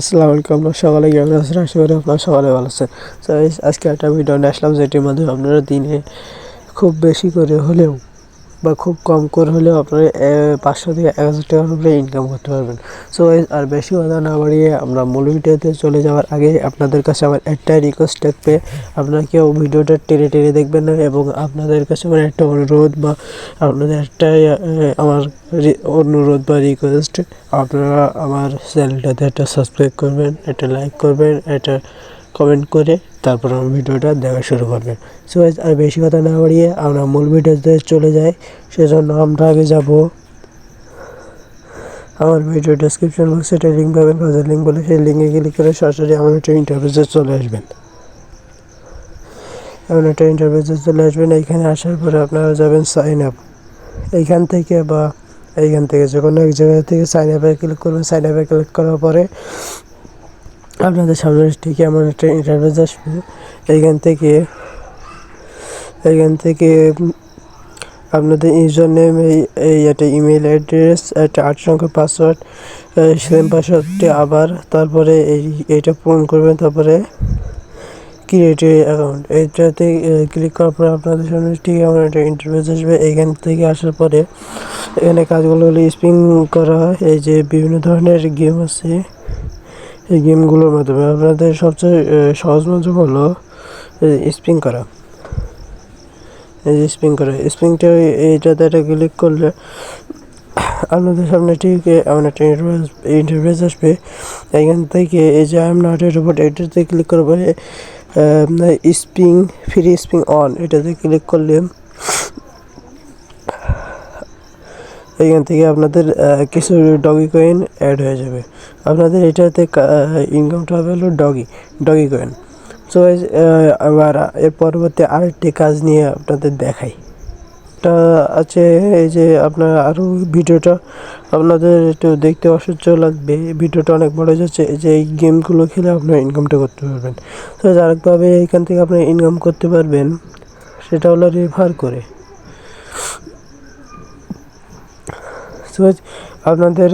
আসসালামু আলাইকুম। আপনার সকালে কেমন আছেন? আশা করি আপনার সকালে ভালো আছেন। আজকে একটা ভিডিও নিয়ে আসলাম, যেটির মাধ্যমে আপনারা দিনে খুব বেশি করে হলেও বা খুব কম করে হলেও আপনারা পাঁচশো থেকে এক হাজার টাকার উপরে ইনকাম করতে পারবেন। সো আর বেশি কথা না বাড়িয়ে আমরা মূল ভিডিওতে চলে যাওয়ার আগে আপনাদের কাছে আমার একটাই রিকোয়েস্ট থাকবে। আপনারা কেউ ভিডিওটা টেনে টেনে দেখবেন না? এবং আপনাদের কাছে আমার একটা অনুরোধ বা আপনাদের একটাই আমার অনুরোধ বা রিকোয়েস্ট আপনারা আমার চ্যানেলটাতে একটা সাবস্ক্রাইব করবেন, একটা লাইক করবেন, একটা কমেন্ট করে তারপর আমার ভিডিওটা দেখা শুরু করবেন সো আর বেশি কথা না বাড়িয়ে আমরা মূল ভিডিওতে চলে যাই। সেজন্য আমরা আগে যাব। আমার ভিডিও ডেসক্রিপশন বক্সে একটা লিঙ্ক পাবেন কাজের লিঙ্ক বলে সেই লিঙ্কে ক্লিক করে সরাসরি আমার একটা ইন্টারভিউতে চলে আসবেন। এমন একটা ইন্টারভিউতে চলে আসবেন। এইখানে আসার পরে আপনারা যাবেন সাইন আপ এইখান থেকে বা এইখান থেকে যে কোনো এক জায়গা থেকে সাইন আপে ক্লিক করবেন। সাইন আপে ক্লিক করার পরে আপনাদের সামনে ঠিক এমন একটা ইন্টারভিউ আসবে? এইখান থেকে এইখান থেকে, আপনাদের ইউজার নেম এই এই একটা ইমেল অ্যাড্রেস একটা আট সংখ্যার পাসওয়ার্ড সেম পাসওয়ার্ডটি আবার, তারপরে এই, এইটা পূরণ করবেন, তারপরে ক্রিয়েট অ্যাকাউন্ট এইটাতে ক্লিক করার পরে আপনাদের সামনে ঠিক এমন একটা ইন্টারভিউ আসবে? এইখান থেকে আসার পরে, এখানে কাজগুলো হলো স্পিং করা হয়, এই যে বিভিন্ন ধরনের গেম আছে। এই গেমগুলোর মাধ্যমে আপনাদের সবচেয়ে সহজ মাধ্যম হলো স্পিং করা। এই যে স্পিং করা স্পিংটা এইটাতে একটা ক্লিক করলে আপনাদের সামনে ঠিক এমন একটা ইন্টারভিউস আসবে। এখান থেকে এই যে আই নট এ রোবট এটাতে ক্লিক করার পরে স্পিং ফ্রি স্পিং অন এটাতে ক্লিক করলে এইখান থেকে আপনাদের কিছু ডগি কয়েন অ্যাড হয়ে যাবে। আপনাদের এটাতে ইনকামটা হবে হলো ডগি ডগি কয়েন সো আবার এর পরবর্তী আরেকটি কাজ নিয়ে আপনাদের দেখাই। এটা আছে, এই যে আপনার আরও ভিডিওটা, আপনাদের একটু দেখতে অসহ্য লাগবে। ভিডিওটা অনেক বড় যাচ্ছে, যে এই গেমগুলো খেলে আপনার ইনকামটা করতে পারবেন। তো যার আরেকভাবে এখান থেকে আপনি ইনকাম করতে পারবেন, সেটা হলো রেফার করে। তো আপনাদের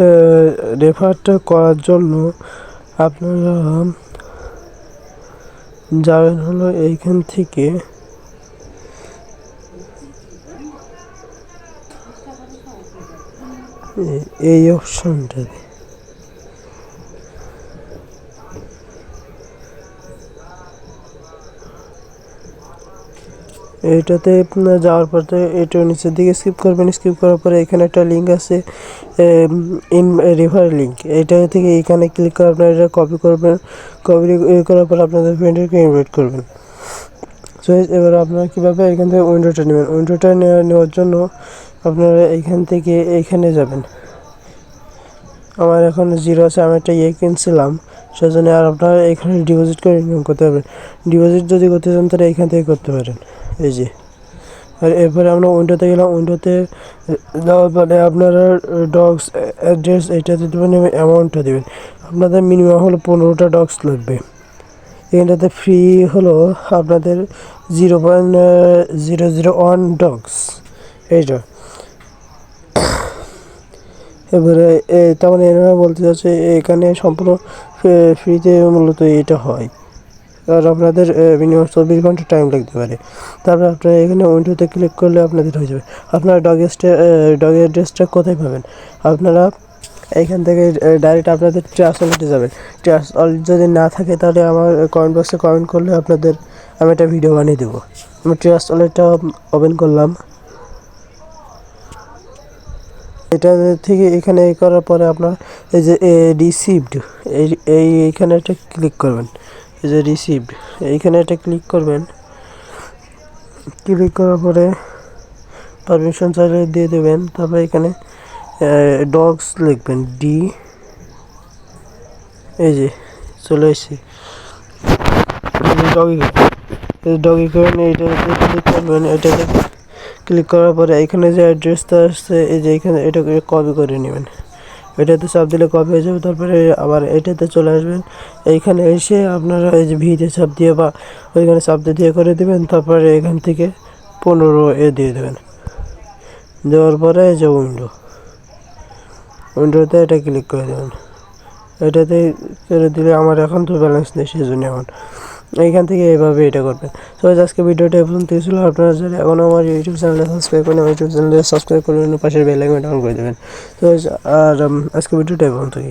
রেফারটা করার জন্য আপনারা যাবেন হলো এইখান থেকে। এই অপশনটাতে আপনার যাওয়ার পর তো এটা নিচের দিকে স্কিপ করবেন। স্কিপ করার পরে এখানে একটা লিঙ্ক আছে ইন রেফার লিঙ্ক এইটা থেকে এখানে ক্লিক করে আপনারা এটা কপি করবেন। কপি করার পর আপনাদের ফ্রেন্ডকে ইনভাইট করবেন। সো এবার আপনারা কীভাবে এখান থেকে উইন্ডোটা নেবেন? উইন্ডোটা নেওয়ার জন্য আপনারা এইখান থেকে এইখানে যাবেন। আমার এখন জিরো আছে, আমি একটা ইয়ে কিনছিলাম। সেজন্য আর আপনারা এখানে ডিপোজিট করে ইনকাম করতে পারবেন। ডিপোজিট যদি করতে চান, তাহলে এখান থেকে করতে পারেন। এই যে। আর এরপরে আমরা উইন্ডোতে গেলাম। উইন্ডোতে দেওয়ার পরে আপনারা ডগস অ্যাড্রেস এইটাতে দেবেন এবং অ্যামাউন্টটা দেবেন। আপনাদের মিনিমাম হলো পনেরোটা ডগস লাগবে। এখানটাতে ফ্রি হলো আপনাদের zero point zero zero one dogs এইটা এবারে তার মানে এনারা বলতে চাচ্ছে এখানে সম্পূর্ণ ফ্রিতে মূলত এটা হয়। আর আপনাদের মিনিমাম চব্বিশ ঘণ্টা টাইম লাগতে পারে। তারপরে আপনারা এখানে উইন্ডোতে ক্লিক করলে আপনাদের হয়ে যাবে। আপনারা ডগেসটা ডগের অ্যাড্রেসটা কোথায় পাবেন? আপনারা এইখান থেকে ডাইরেক্ট আপনাদের ট্রাস ওয়ালেটে যাবেন। ট্রাস ওয়ালেট যদি না থাকে, তাহলে আমার কমেন্ট বক্সে কমেন্ট করলে আপনাদের আমি একটা ভিডিও বানিয়ে দেবো। আমি ট্রাস ওয়ালেটটা ওপেন করলাম। এটা থেকে এখানে করার পরে আপনার এই যে রিসিভড এই এই এইখানে একটা ক্লিক করবেন। এই যে রিসিভড এইখানে একটা ক্লিক করবেন। ক্লিক করার পরে পারমিশন চাইলে দিয়ে দেবেন। তারপরে এখানে ডগস লিখবেন। ডি এই যে চলে এসেছি। ডগি ডগি করেন এইটাতে ক্লিক করবেন এটাতে ক্লিক করার পরে এখানে যে অ্যাড্রেসটা আসছে, এই যে এখানে এটাকে কপি করে নেবেন। এটাতে চাপ দিলে কপি হয়ে যাবে, তারপরে আবার এটাতে চলে আসবেন। এইখানে এসে আপনারা এই যে ভিতে চাপ দিয়ে বা ওইখানে চাপ দিয়ে করে দেবেন, তারপরে এখান থেকে পনেরো এ দিয়ে দেবেন। দেওয়ার পরে এই যে উইন্ডো উইন্ডোতে এটা ক্লিক করে দেবেন। এটাতে করে দিলে আমার এখন তো ব্যালেন্স নেই সেই জন্য এখন এইখান থেকে এভাবে এটা করবেন তো আজকে ভিডিওটা এই পর্যন্ত ছিল। আপনারা যদি এখনও আমার ইউটিউব চ্যানেলে সাবস্ক্রাইব করেন, আমার ইউটিউব চ্যানেলে সাবস্ক্রাইব করে পাশের বেল আইকনটা অন করে দেবেন। তো আর আজকে ভিডিওটা এই পর্যন্তই।